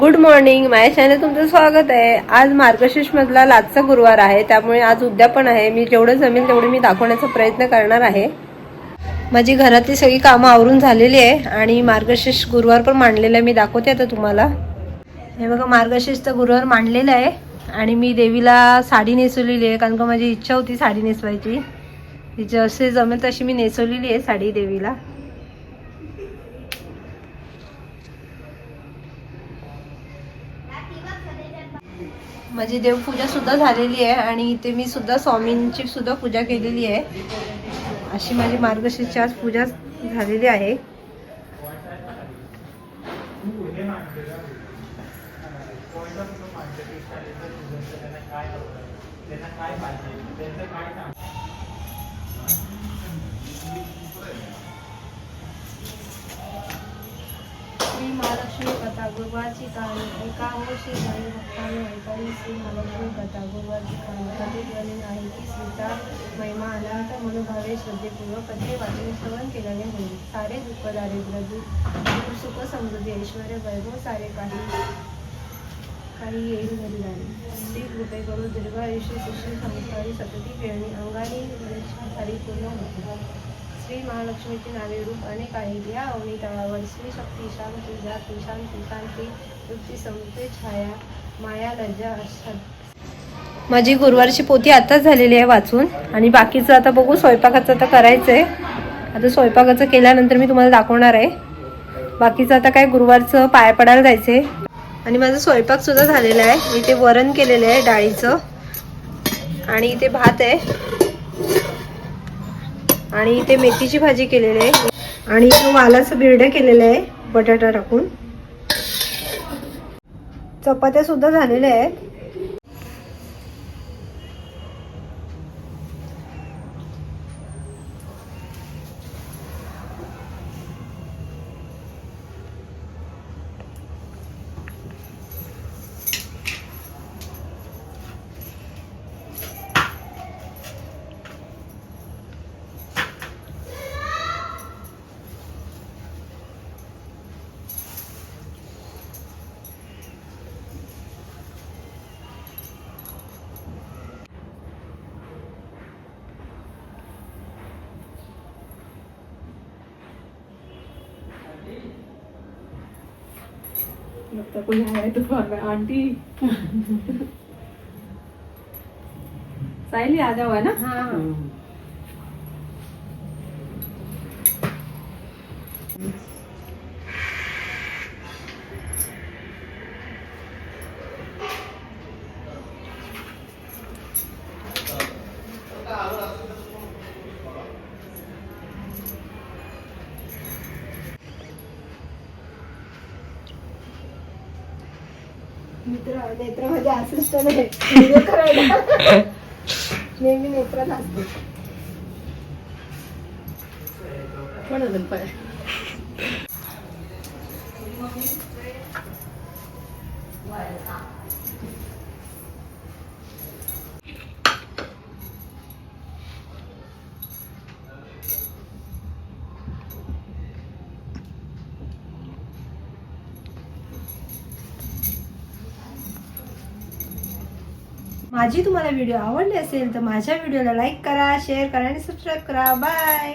Good morning माझ्या channel तुमचं स्वागत आहे. आज मार्गशीर्ष मधला गुरुवार आहे त्यामुळे आज उद्यापन आहे. मी जेवढं जमेल तेवढं मी दाखवण्याचा प्रयत्न करणार आहे. माझी घरातली सगळी कामं आवरून झालेली आहे आणि मार्गशीर्ष गुरुवार पण मांडलेलं आहे. मी दाखवते आता तुम्हाला. हे बघा मार्गशीर्षचा गुरुवार मांडलेलं आहे आणि मी देवीला साडी नेसवलेली आहे कारण का माझी इच्छा होती साडी नेसवायची. तिचे असे जमेल तशी मी नेसवलेली आहे साडी देवीला. माझी देवपूजा सुद्धा झालेली आहे आणि इथे मी सुद्धा स्वामींची सुद्धा पूजा केलेली आहे. अशी माझी मार्गशीर्षची आज पूजा झालेली आहे. श्री महालक्ष्मी कथा गुरुवारची कहाणी एका वर्षी झाली भक्तांनी ऐकावी श्री महालक्ष्मी कथा गुरुवारची कहाणी कथेत वर्णन आहे की सीता महिमा अनंत मनोभावे श्रद्धेपूर्वक कथे वाचून श्रवण केल्याने होईल. सारे दुःख दारिद्र्य दु- सुख समृद्धी ऐश्वर वैभव सारे काही काही येईल घरी राणी श्री कृपे करून दीर्घ आयुष्य सुशील संस्कारी सतती खेळणी अंगाने पूर्ण होते. श्री महालक्ष्मीची नावे रूप अनेक आहे या अवनी तळावर श्री शक्ती शांती जाती शांती शांती युक्ती समृद्धी छाया माया लज्जा अष्ट माझी गुरुवारची पोती आताच झालेली आहे वाचून आणि बाकीचं आता बघू. स्वयंपाकाचं आता करायचं आहे आता स्वयंपाकाचं केल्यानंतर मी तुम्हाला दाखवणार आहे. बाकीचं आता काय गुरुवारचं पाया पडायला जायचं आहे आणि माझा स्वयंपाक सुद्धा झालेला आहे. इथे वरण केलेलं आहे डाळीचं. आणि इथे भात आहे. आणि इथे मेथीची भाजी केलेली आहे. आणि इथे वालाचं बिरडं केलेलं आहे बटाटा टाकून. चपात्या सुद्धा झालेल्या आहेत. लगता कोई आया है दोपहर में आंटी. साइली आ जाओ है ना? हाँ. मित्र नेत्र म्हणजे असिस्टंट आहे नेहमी नेत्रात असते. पण अजून पाय? माझी तुम्हाला व्हिडिओ आवडली असेल तर माझ्या व्हिडिओला लाईक करा शेअर करा आणि सबस्क्राईब करा. बाय